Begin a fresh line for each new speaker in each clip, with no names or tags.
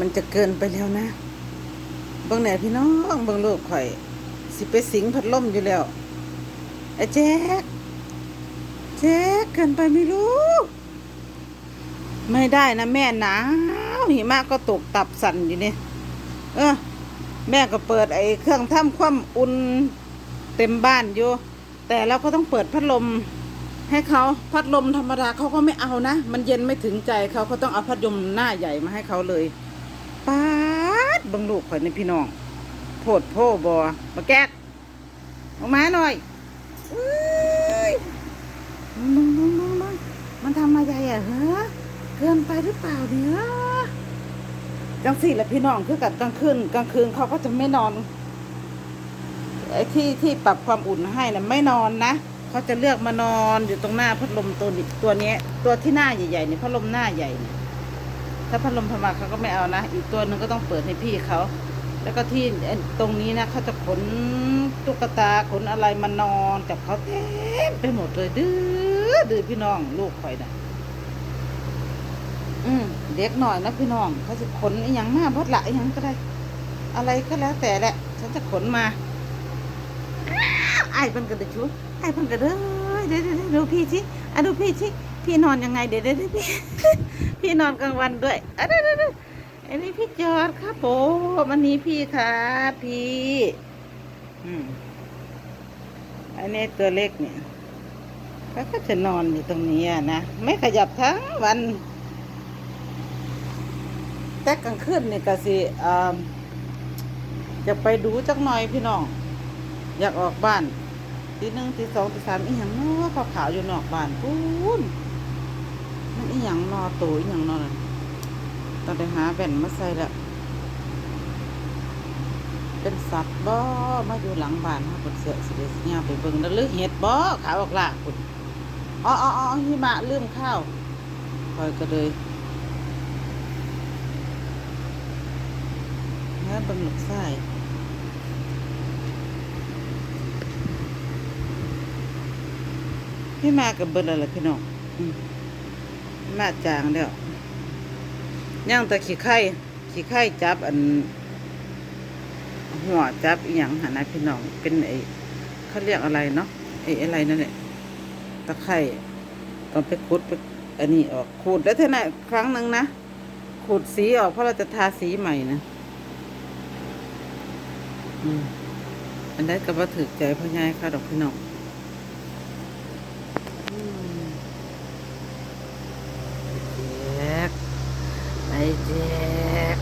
มันจะเกินไปแล้วนะบางแหน่พี่น้องบางลูกข่อย สิไปสิงพัดลมอยู่แล้วไอ้แจ๊กแจ๊กเกินไปไม่รู้ไม่ได้นะแม่หนาวหิมะก็ตกตับสั่นอยู่เนี่ยเออแม่ก็เปิดไอ้เครื่องทำความอุ่นเต็มบ้านอยู่ แต่เราก็ต้องเปิดพัดลมให้เขาพัดลมธรรมดาเขาก็ไม่เอานะ มันเย็นไม่ถึงใจเขาเขาต้องเอาพัดลมหน้าใหญ่มาให้เขาเลย ป๊าดบังลูกข่อยในพี่น้องโพดโพบอมาแก๊กออกมาหน่อยเอ้ยมึงมึงมึงมึงมันทำอะไรอะเฮ้อเกินไปหรือเปล่าเนี่ยจังสี่แหละพี่น้องคือกับกลางคืนกลางคืนเขาก็จะไม่นอนไอ้ที่ที่ปรับความอุ่นให้นะไม่นอนนะเขาจะเลือกมานอนอยู่ตรงหน้าพัดลมตัวตัวนี้ตัวที่หน้าใหญ่ๆเนี่ยพัดลมหน้าใหญ่เนี่ย ถ้าพัดลมธรรมาเขาก็ไม่เอานะ อีกตัวหนึ่งก็ต้องเปิดให้พี่เขา แล้วก็ที่ตรงนี้นะเขาจะขนตุ๊กตาขนอะไรมานอนกับเขาเต็มไปหมดเลยดื้อดื้อพี่น้องลูกข่อยนะอืมเด็กหน่อยนะพี่น้องเขาจะขนอย่างมาพดละอย่างก็ได้ อะไรก็แล้วแต่แหละ ฉันจะขนมาไอ้เพิ่นกระเดชูไอ้เพิ่นกระเด้อดเดี๋ยวเดี๋ยวดูพี่ชิอะดูพี่ชิ พี่นอนยังไงเดี๋ยวเดี๋ยวเดี๋ยวพี่พี่นอนกลางวันด้วยอะเดี๋ยวเดี๋ยวเดี๋ยวอันนี้พี่จอดครับผมอันนี้พี่ครับพี่อืมอันนี้ตัวเล็กเนี่ยเขาก็จะนอนอยู่ตรงนี้นะไม่ขยับทั้งวัน แต่กลางคืนเนี่ยก็สิอ่าจะไปดูจักหน่อยพี่น้อง อยากออกบ้านตีหนึ่งตีสองตีสามอีหยังเนาะขาวๆอยู่นอกบ้านพูน มันอีหยังนอตัวอีหยังนอนั่นต้องไปหาแว่นมาใส่ละเป็นสัตว์บ่มาอยู่หลังบ้านฮะคนเสือสิเดสียไปเบิ่งแล้วลือเห็ดบ่ขาวออกลากคุณอ๋ออ๋อหิมะลืมข้าวคอยก็เลยนะบังหลกไส้พี่มากับเบิดอะไรพี่น้องอ มมาจางแล้วย่างต่ขี้ไข่ขี้ไข่จับอัน หัวจับอีหยังหานะพี่น้องเป็นไอเขาเรียกอะไรเนาะไออะไรนั่นแหละตะไคร่ต้องไปขุดไปอันนี้ออกขูดแล้วเท่านั้นครั้งหนึ่งนะขูดสีออกเพราะเราจะทาสีใหม่นะอืมอันได้ก็บ่ถือใจพ่อใหญ่ค่ะดอกพี่น้องอืมแจ๊ก ไอ้แจ๊ก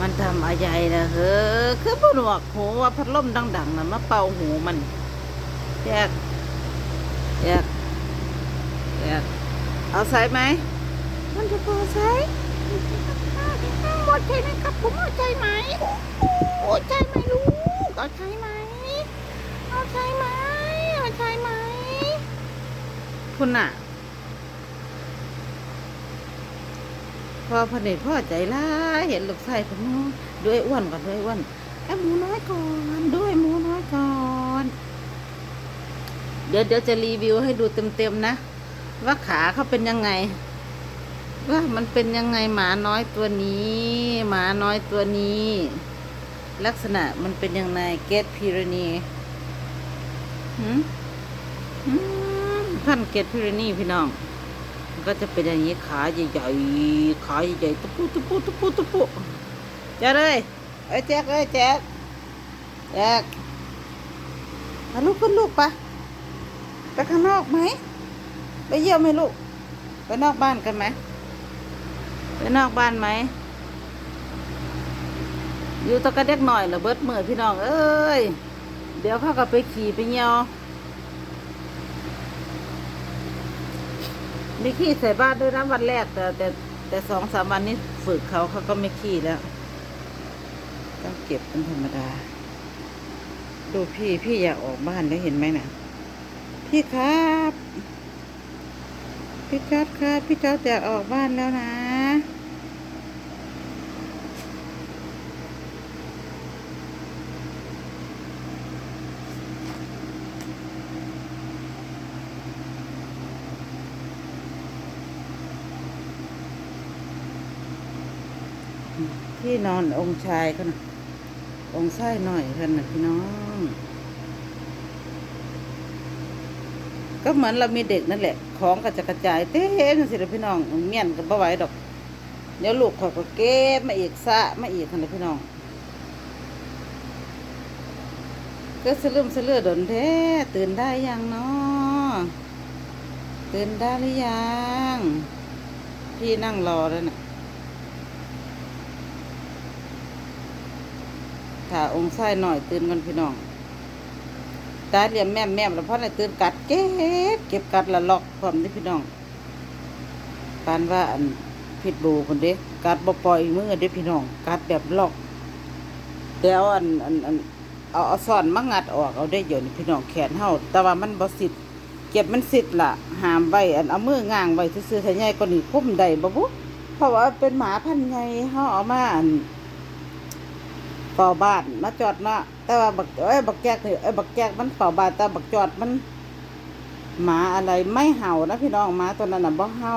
มันทำอะไรนะเฮ้อคือบ่หนวกหูว่าพัดลมดังๆนะมาเป่าหูมันแจ๊กแจ๊กแจ๊กเอาใส่ไหม มันจะพอใส่หมดใจไหมครับผมเอาใจไหมโอ้ใจไหมลูกเอาใจไหมเอาใจไหมเอาใจไหมคุณน่ะ พอพอเนตพ่อใจร้ายเห็นลูกชายผมเนาะด้วยอ้วนก่อนด้วยอ้วนไอ้หมูน้อยก่อนด้วยหมูน้อยก่อน เดี๋ยวเดี๋ยวจะรีวิวให้ดูเต็มๆนะ ว่าขาเขาเป็นยังไง ว่ามันเป็นยังไงหมาน้อยตัวนี้ หมาน้อยตัวนี้ ลักษณะมันเป็นยังไงเกตพิรณีหืมหืมพันเกตพิรณีพี่น้อง ก็จะเป็นอย่างนี้ขาใหญ่ๆขาใหญ่ๆตุปุตุปุตุปุตุปุแจ๊กเลยเอ้ยแจ๊กเอ้ยแจ๊กแจ๊กมาลูกขึ้นลูกปะไปข้างนอกไหมไปเยี่ยมไหมลูกไปนอกบ้านกันไหมไปนอกบ้านไหมอยู่ตะกะเด็กหน่อยเหรอเบิดมือพี่น้องเอ้ยเดี๋ยวเขาก็ไปขี่ไปเหี่ยว มีขี้ใส่บ้านด้วยนะวันแรก แต่แต่แต่สองสามวันนี้ฝึกเขาเขาก็ไม่ขี้แล้วต้องเก็บเป็นธรรมดา ดูพี่พี่อยากออกบ้านแล้วเห็นไหมน่ะ พี่ครับ พี่จอดครับ พี่จอดอยากออกบ้านแล้วนะ ที่นอนองค์ชายเขานองค์ชายหน่อยเพิ่นนะพี่น้อง ก็เหมือนเรามีเด็กนั่นแหละ ของก็จะกระจายเต็มสิลยพี่น้องเมียนก็บ่ไหวดอก เดี๋ยวลูกเขาก็เก็บมาอีกซะมาอีกคันเลยพี่น้องก็สลืมสลือดนแท้ตื่นได้ยังเนาะตื่นได้หรือยัง พี่นั่งรอแล้วน่ะาองค์ไส้หน่อยตื่นกันพี่น้อง ตาเหลี่ยมแม่แม่แล้วพ่อในตื่นกัดเก็บเก็บกัดละล็อกพร้อมนี่พี่น้องปานว่าอันพิดบูคนเด็กกัดบ่ปล่อยมือเด็กพี่น้องกัดแบบล็อกแต่เอาอันอันอันเอาเอาซ่อนมางัดออกเอาได้เดี๋ยวนี้พี่น้องแขนเฮาแต่ว่ามันบ่สิทธิ์เก็บมันสิทธิ์ล่ะหามไว้อันเอามือง้างไว้ซื่อๆถ้าใหญ่กว่านี้คุ้มได้บ่บุเพราะว่าเป็นหมาพันธุ์ใหญ่เฮาเอามาอัน เฝ้าบ้านมาจอดเนาะแต่ว่าบักเอ้ยบักแจกนี่เอ้ยบักแจกมันเฝ้าบ้านแต่บักจอดมันหมาอะไรไม่เห่านะพี่น้องหมาตัวนั้นน่ะบ่เห่า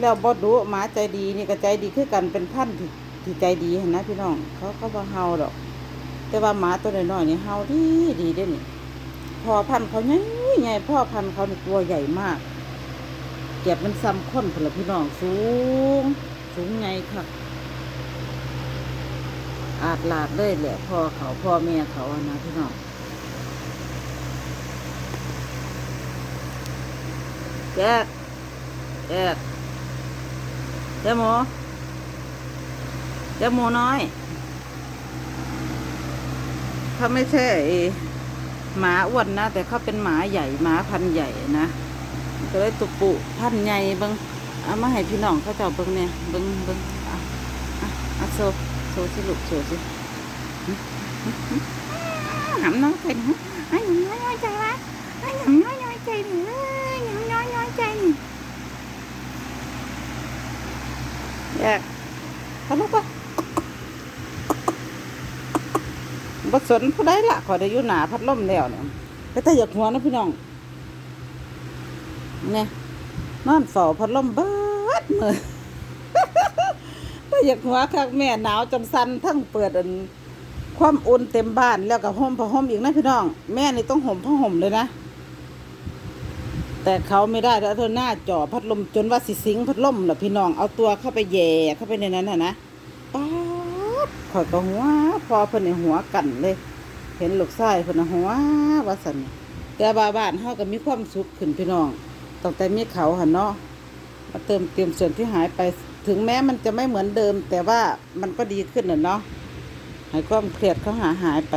แล้วบ่ดุหมาใจดีนี่ก็ใจดีคือกันเป็นพันธุ์ที่ใจดีนะพี่น้อง เขาก็บ่เห่าดอก แต่ว่าหมาตัวน้อยๆนี่เห่าดีดีเด้นี่พอพันเขาใหญ่ใหญ่พ่อพันเขาตัวใหญ่มากเก็บมันซ้ำค้นพุ่นลพี่น้องสูง สูงใหญ่ค่ะ อาดลาดเลยแหละพ่อเขาพ่อแม่เขาอะนะพี่น้องแจกแจกเจ้าหมูเจ้าหมูน้อยเขาไม่ใช่หมาอ้วนนะ แต่เขาเป็นหมาใหญ่หมาพันใหญ่นะก็เลยตุปุพันใหญ่เบิงเอามาให้พี่น้องเขาเจ้าเบิงเนี่ยเบิงเบิงอะอะโซ โชว์สิลูกโชว์สิหำน้อยใจหนูไอ้หน้อยน้อยใจวะไอ้หน้อยน้อยใจหนูหน้อยน้อยใจหนูแยกเขาลูกปะบสนผู้ใดละขอได้อยู่หนาพัดลมแล้วเนี่ยแต่แต่อยากหัวนะพี่น้องเนี่ยนอนเฝ้าพัดลมเบิดมือ อยากหัวคักแม่หนาวจนสั่นทั้งเปิดอันความอุ่นเต็มบ้านแล้วก็ห่มผ้าห่มอีกนะพี่น้อง แม่นี่ต้องห่มผ้าห่มเลยนะ แต่เขาไม่ได้แล้วเธอหน้าจ่อพัดลมจนว่าสิสิงพัดลมน่ะพี่น้องเอาตัวเข้าไปแย่เข้าไปในนั้นน่ะนะป๊าดข่อยก็หัวพอเพิ่นในหัวกันเลย เห็นลูกชายเพิ่นน่ะหัวว่าซั่นแต่บาบ้านเฮาก็มีความสุขขึ้นพี่น้องตั้งแต่มีเขาหันเนาะมาเติมเติมส่วนที่หายไป ถึงแม้มันจะไม่เหมือนเดิม แต่ว่ามันก็ดีขึ้นน่ะเนาะให้ความเครียดเขาหาหายไป